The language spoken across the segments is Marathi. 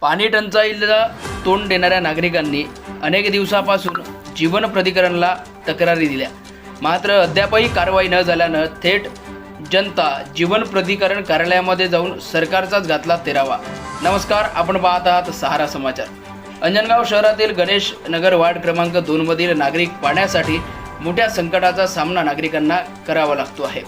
पाणी टंचाईला तोंड देणाऱ्या नागरिकांनी अनेक दिवसापासून जीवन प्राधिकरणला तक्रारी दिल्या. मात्र अद्यापही कारवाई न झाल्यानं थेट जनता जीवन प्राधिकरण कार्यालयामध्ये जाऊन सरकारचाच घातला तेरावा. नमस्कार आपण पाहत आहात सहारा समाचार. अंजनगाव शहरातील गणेश नगर वार्ड क्रमांक दोनमधील नागरिक पाण्यासाठी मोठ्या संकटाचा सामना नागरिकांना करावा लागतो आहे.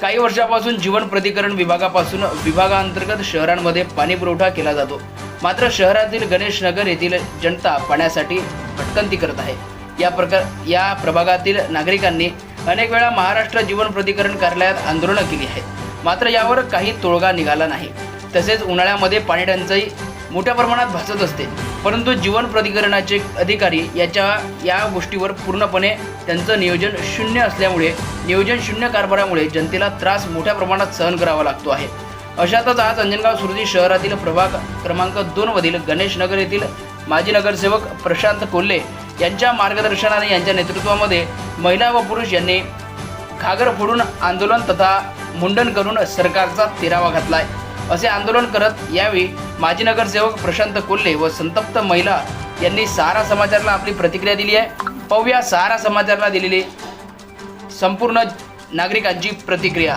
काही वर्षापासून जीवन प्राधिकरण विभागापासून विभागांतर्गत शहरांमध्ये पाणीपुरवठा केला जातो. मात्र शहरातील गणेश नगर येथील जनता पाण्यासाठी भटकंती करत आहे. या प्रकार या प्रभागातील नागरिकांनी अनेक वेळा महाराष्ट्र जीवन प्राधिकरण कार्यालयात आंदोलनं केली आहेत. मात्र यावर काही तोडगा निघाला नाही. तसेच उन्हाळ्यामध्ये पाणी टंचाई मोठ्या प्रमाणात भासत असते. परंतु जीवन प्राधिकरणाचे अधिकारी याच्या या गोष्टीवर पूर्णपणे त्यांचं नियोजन शून्य असल्यामुळे नियोजन शून्य कारभारामुळे जनतेला त्रास मोठ्या प्रमाणात सहन करावा लागतो आहे. अशातच आज अंजनगाव सुरजी शहरातील प्रभाग क्रमांक दोनमधील गणेश नगर येथील माजी नगरसेवक प्रशांत कोल्हे यांच्या मार्गदर्शनाने यांच्या नेतृत्वामध्ये महिला व पुरुष यांनी घागर फोडून आंदोलन तथा मुंडन करून सरकारचा तेरावा घातलाय. असे आंदोलन करत यावेळी माजी नगरसेवक प्रशांत कोल्हे व संतप्त महिला यांनी सहारा समाचारला आपली प्रतिक्रिया दिली आहे. पाहूया सहारा समाचारला दिलेली संपूर्ण नागरिकांची प्रतिक्रिया.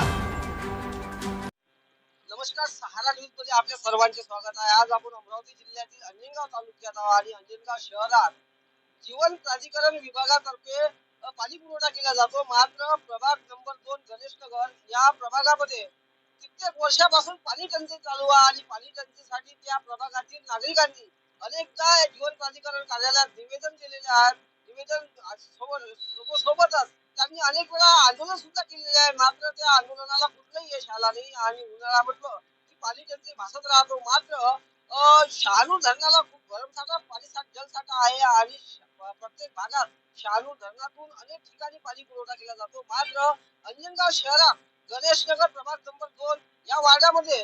आपल्या सर्वांचे स्वागत आहे. आज आपण अमरावती जिल्ह्यातील अंजनगाव तालुक्यात आहोत आणि अंजनगाव शहरात जीवन प्राधिकरण विभागातर्फे पाणी पुरवठा केला जातो. मात्र प्रभाग नंबर दोन गणेश नगर या प्रभागामध्ये कित्येक वर्षापासून पाणी टंचाई चालू आहे आणि पाणी टंचाईसाठी त्या प्रभागातील नागरिकांनी अनेकदा जीवन प्राधिकरण कार्यालयात निवेदन दिलेले आहे. निवेदन सोबतच त्यांनी अनेक वेळा आंदोलन सुद्धा केलेले आहे. मात्र त्या आंदोलनाला कुठलंही यश आला नाही आणि उन्हाळा म्हटलं पाणी टंचाई भासत राहतो. मात्र अ, शहाणू धरणाला खूप भरमसाठा पाणी जलसाठा आहे आणि प्रत्येक भागात शहाणू धरणातून अनेक ठिकाणी पाणी पुरवठा केला जातो. मात्र अंजनगाव शहरात गणेश नगर प्रभाग नंबर दोन या वार्डामध्ये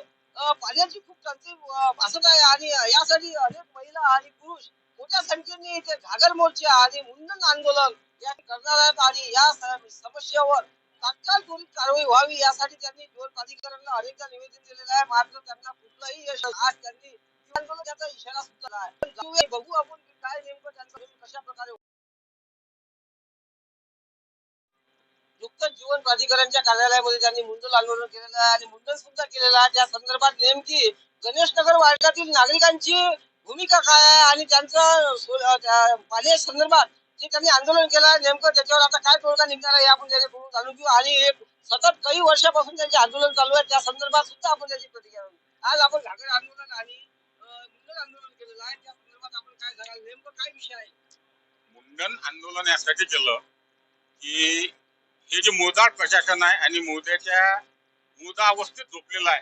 पाण्याची खूप टंचाई भासत आहे आणि यासाठी अनेक महिला आणि पुरुष मोठ्या संख्येने इथे घागर मोर्चा आणि मुंडन आंदोलन या करणार आहेत आणि या समस्येवर तात्काळ दोन कारवाई व्हावी यासाठी त्यांनी जीवन प्राधिकरणला अनेकदा निवेदन दिलेलं आहे. मात्र त्यांना कुठलाही यश आज त्यांनी त्याचा इशारा सुद्धा आहे बघू आपण काय नेमकं त्यांचं म्हणजे कशा प्रकारे नुकतंच जीवन प्राधिकरणच्या कार्यालयामध्ये त्यांनी मुंडन आंदोलन केलेलं आहे आणि मुंडन सुद्धा केलेलं आहे. त्या संदर्भात नेमकी गणेश नगर वार्डातील नागरिकांची भूमिका काय आहे आणि त्यांचं पाण्या संदर्भात जे त्यांनी आंदोलन केलं नेमकं त्याच्यावर आता काय तोडगा निघणार आहे आपण आपण त्याच्याकडून जाणून घेऊ. आणि सतत काही वर्षापासून त्यांचे आंदोलन चालू आहे त्या संदर्भात सुद्धा आपण त्याची प्रतिक्रिया आज आपण घागर आंदोलन आणि मुंडन आंदोलन केलेलं आहे. त्या संदर्भात आपण काय सांगाल नेमकं काय विषय आहे? मुंडन आंदोलन यासाठी केलं की हे जे मोदाळ प्रशासन आहे आणि मोद्याच्या मुदा अवस्थेत झोपलेला आहे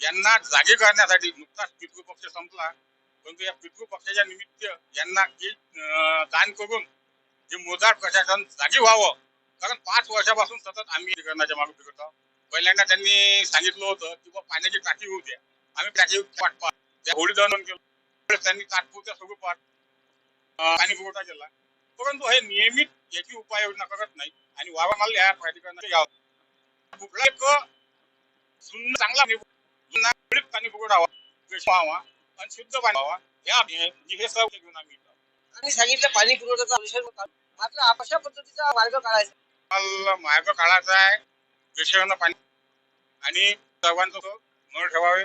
यांना जागे करण्यासाठी नुकताच पितृपक्ष संपला. परंतु या पितृ पक्षाच्या निमित्त यांना जे दान करून जे मोदाळ प्रशासन जागी व्हावं. कारण पाच वर्षापासून सतत आम्ही करण्याच्या मागे फिरत आहोत. पहिल्यांदा त्यांनी सांगितलं होतं की बा पाण्याची टाकी होऊ द्या आम्ही टाकी पाठ त्या होळी दहन केलं. त्यांनी तात्पुरत्या स्वरूपात पाणी पुरवठा केला. परंतु हे नियमित याची उपाययोजना करत नाही आणि वारंवार या प्राधिकरणाचे यावं कुठला एक सुंदर चांगला पाणी पुरवठा व्हावा व्हावा. आणि शुद्ध पाणी व्हावा या हे सर्व घेऊन आम्ही. आणि सांगितलं पाणी पुरवठ्याचा विषय होता. मात्र अशा पद्धतीचा मार्ग काढायचा. मार्ग काढायचा आहे. विषयानं पाणी आणि सर्वांचं मन ठेवावे.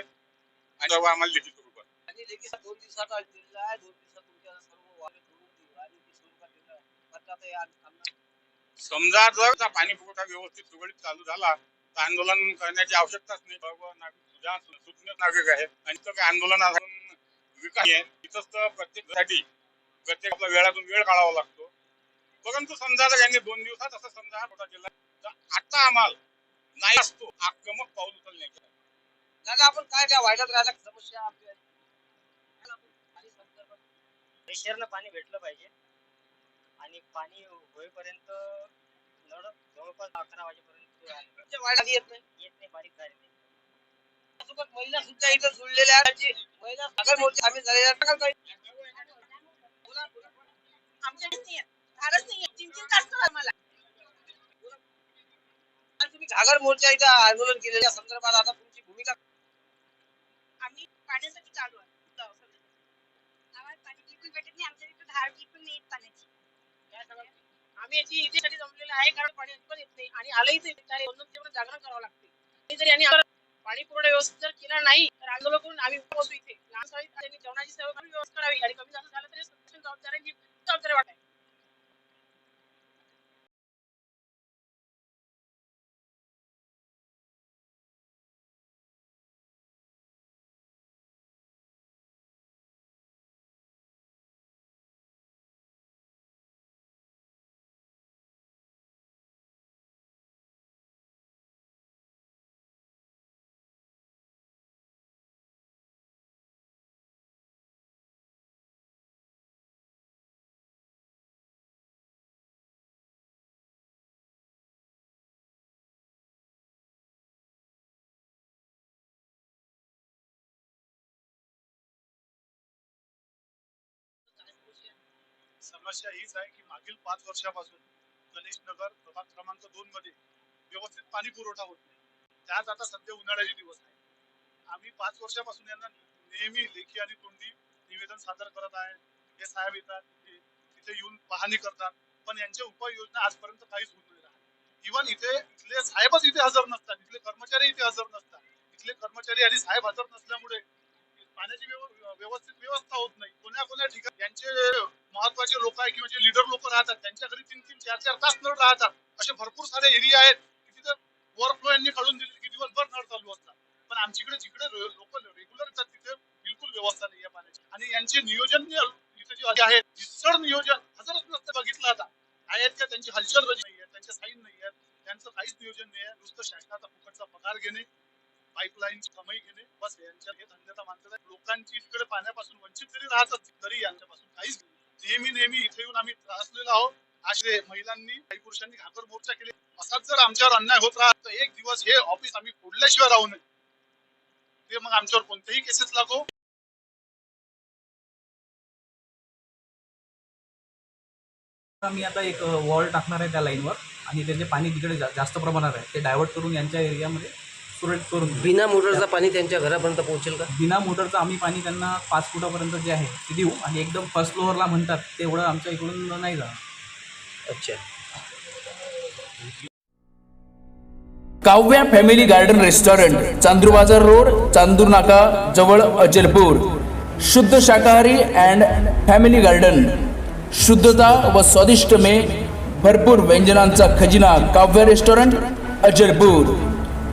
आणि सर्व आम्हाला स्वरूपात आणि दोन दिवसाचा दिलेला आहे. दोन दिवसात तुमच्या सर्व वाहने करून देऊ आणि ते स्वरूपात दिलं आहे. मात्र आता या आंदोलनात समजा जर त्या पाणी पुरवठा व्यवस्थित सुरळीत चालू झाला तर आंदोलन करण्याची आवश्यकताच नाही. सर्व नागरिक ज्या सूचनेत नागरिक आहेत. आणि तो काही आंदोलनातून विकास आहे. तिथंच तर प्रत्येकसाठी प्रत्येक आपल्या वेळातून वेळ काढावा लागतो. परंतु समजा जर यांनी दोन दिवसात असं समजा हा मोठा केला तर आता आम्हाला नाही असतो आक्रमक पाऊल उचलण्याची. दादा आपण काय काय वाईटात राहिल्या समस्या आपल्या प्रेशरनं पाणी भेटलं पाहिजे. आणि पाणी होईपर्यंत नळ जवळपास अकरा वाजेपर्यंत येत नाही? येत नाही बारीक झाले नाही. महिला इथं जुळलेल्या महिला मोर्चा घागर मोर्चा इथं आंदोलन केलेल्या संदर्भात आता तुमची भूमिका आम्ही पाण्यासाठी चालू आहे. आम्ही याची इथे जमलेला आहे. कारण पाणी पण येत नाही. आणि आलंही जागरण करावं लागते. पाणी पुरवठा व्यवस्थित जर केला नाही तर आंदोलन करून आम्ही बसू इथे. लहान शाळेत त्यांनी जेवणाची सेवा व्यवस्था करावी. आणि कमी जास्त झालं तरी संरक्षण जबाबदाऱ्यांची जबाबदारी वाटावी समस्या हीच आहे की मागील पाच वर्षापासून गणेश नगर प्रभाग क्रमांक दोन मध्ये व्यवस्थित पाणी पुरवठा होत नाही. त्यात आता सध्या उन्हाळ्याचे दिवस आहे आम्ही पाच वर्षापासून यांना नेहमी लेखी आणि तोंडी निवेदन सादर करत आहे. हे साहेब येतात तिथे येऊन पाहणी करतात. पण यांच्या उपाययोजना आजपर्यंत काहीच होत नाही. इव्हन इथे इथले साहेबच इथे हजर नसतात. इथले कर्मचारी इथे हजर नसतात. इथले कर्मचारी आणि साहेब हजर नसल्यामुळे पाण्याची व्यव- व्यवस्थित व्यवस्था होत नाही. कोण्या कोण्या ठिकाणी यांचे महत्त्वाचे लोक आहे किंवा जे लिडर लोक राहतात त्यांच्या घरी तीन तीन चार चार तास नळ राहतात. असे भरपूर सारे एरिया आहेत की तिथे ओव्हरफ्लो यांनी काढून दिले की दिवसभर नळ चालू असतात. पण आमच्याकडे जिकडे लोक रेग्युलर येतात तिथे बिलकुल व्यवस्था नाही आहे पाण्याची. आणि यांचे नियोजन इथे जे आहे निसळ नियोजन हजरच नसतं बघितलं आता. आहेत का त्यांची हलचल नाही आहे त्यांच्या साईन नाही आहेत त्यांचं काहीच नियोजन नाही आहे नुसतं शासनाचा फुकटचा पगार घेणे पाईपलाईन कमाई घेणे बस यांच्या हे धंद्याचा मानतात लोकांची तिकडे पाण्यापासून वंचित जरी राहत असतील तरी यांच्यापासून काहीच नाही. नेहमी नेहमी इथे येऊन आम्ही त्रासलेलो आहोत. असे महिलांनी काही पुरुषांनी घाकर मोर्चा केले असाच जर आमच्यावर अन्याय होत राहत तर एक दिवस हे ऑफिस आम्ही फोडल्याशिवाय राहू नये. ते मग आमच्यावर कोणतेही केसेस लागो. आम्ही आता एक वॉल टाकणार आहे त्या लाईनवर आणि त्याचे पाणी तिकडे जास्त प्रमाणात आहे. ते डायव्हर्ट करून यांच्या एरियामध्ये सुरळीत करून देऊ. बिना मोटरचं पाणी त्यांच्या घरापर्यंत पोहोचेल का? बिना मोटरचं आम्ही पाणी त्यांना पाच फुटापर्यंत जे आहे ते देऊ. आणि एकदम फर्स्ट फ्लोअरला म्हणतात तेवढं आमच्या इकडून नाही जाणार. अच्छा. Kavya family garden restaurant Chandur Bazar road Chandur नाका जवळ अचलपूर शुद्ध शाकाहारी अँड फॅमिली गार्डन शुद्धता व स्वादिष्ट में भरपूर व्यंजनांचा खजिना काव्य रेस्टॉरंट अचलपूर